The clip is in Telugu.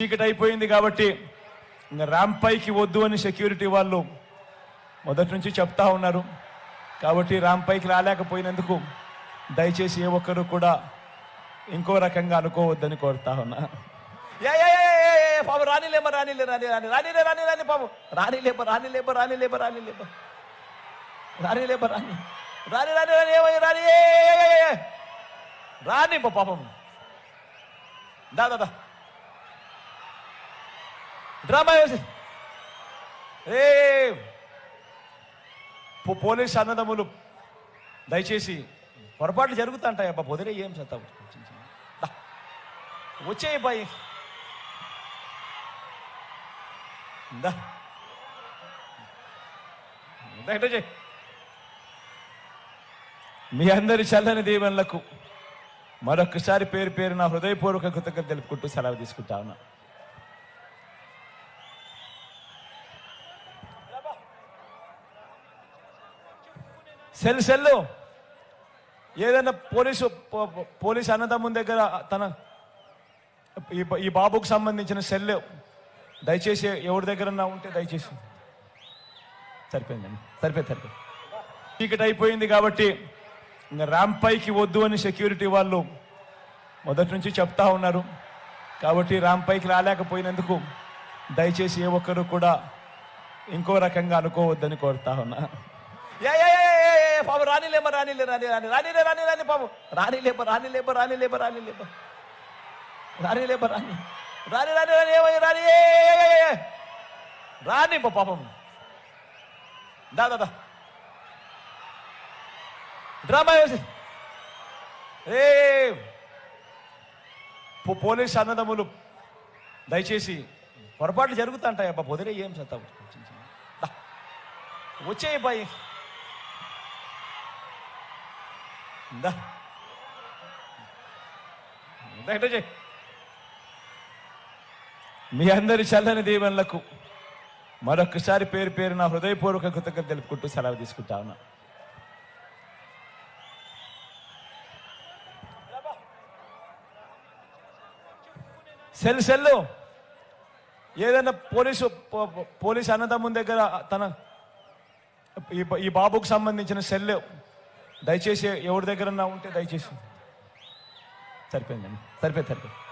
చీకటి అయిపోయింది కాబట్టి ఇంకా ర్యాంప్ పైకి వద్దు అని సెక్యూరిటీ వాళ్ళు మొదటి నుంచి చెప్తా ఉన్నారు. కాబట్టి ర్యాంప్ పైకి రాలేకపోయినందుకు దయచేసి ఏ ఒక్కరు కూడా ఇంకో రకంగా అనుకోవద్దని కోరుతా ఉన్నా. ఏ, ఏ, పాపం రానిలేమ రానిలే రాని రాని రానిలే రాని రాని పాపం. రానిలేప రానిలేప రానిలేప రానిలేప రానిలేప రాని రాని రాని రాని ఏమయ్య రాని ఏ, రాని పాపం. దా దా. డ్రామా ఏ పోలీస్ అన్నదమ్ములు దయచేసి పొరపాట్లు జరుగుతుంటాయి. అబ్బా పొదిరే ఏం చేస్తావు? వచ్చేయి బాయ్. దా. మీ అందరి చల్లని దీవెనలకు మరొకసారి పేరు పేరు నా హృదయపూర్వక కృతజ్ఞత తెలుపుకుంటూ సెలవు తీసుకుంటా ఉన్నా. Cell cell. ఏదైనా పోలీసు పో- పోలీస్ అన్నదమ్ముని దగ్గర తన ఈ ఈ బాబుకు సంబంధించిన సెల్ దయచేసి ఎవరి దగ్గర ఉంటే దయచేసి. సరిపోయిందండి. సరిపోయింది సరిపోయింది. చీకటి అయిపోయింది కాబట్టి ఇంకా ర్యాంప్ పైకి వద్దు అని సెక్యూరిటీ వాళ్ళు మొదటి నుంచి చెప్తా ఉన్నారు. కాబట్టి ర్యాంప్ పైకి రాలేకపోయినందుకు దయచేసి ఏ ఒక్కరు కూడా ఇంకో రకంగా అనుకోవద్దని కోరుతా ఉన్నా. యా. పాపం రానిలేమ రానిలే రాని రాని రానిలే రాని రాని పాపం. రానిలేప రానిలేప రానిలేప రానిలేప రానిలేప రాని రాని రాని. రాని ఏమయ్య రాని? రాని పాపం. దా దా డ్రామా వేసి. ఏ పోలీస్ అన్నదమ్ములు దయచేసి పొరపాట్లు జరుగుతుంటాయి అబ్బా పొదిరే ఏం చేస్తావు? దా. వచ్చేయి బాయ్. దా మీ అందరి చల్లని దీవెనలకు మరొకసారి పేరు పేరు నా హృదయపూర్వక కృతజ్ఞత తెలుపుకుంటూ సెలవు తీసుకుంటా ఉన్నా సెల్ సెల్లు ఏదైనా పోలీసు పో- పోలీస్ అన్నదమ్ముని దగ్గర తన ఈ ఈ బాబుకు సంబంధించిన సెల్ దయచేసి ఎవరి దగ్గర ఉంటే దయచేసి. సరిపోయిందండి. సరిపోయింది సరిపోయింది.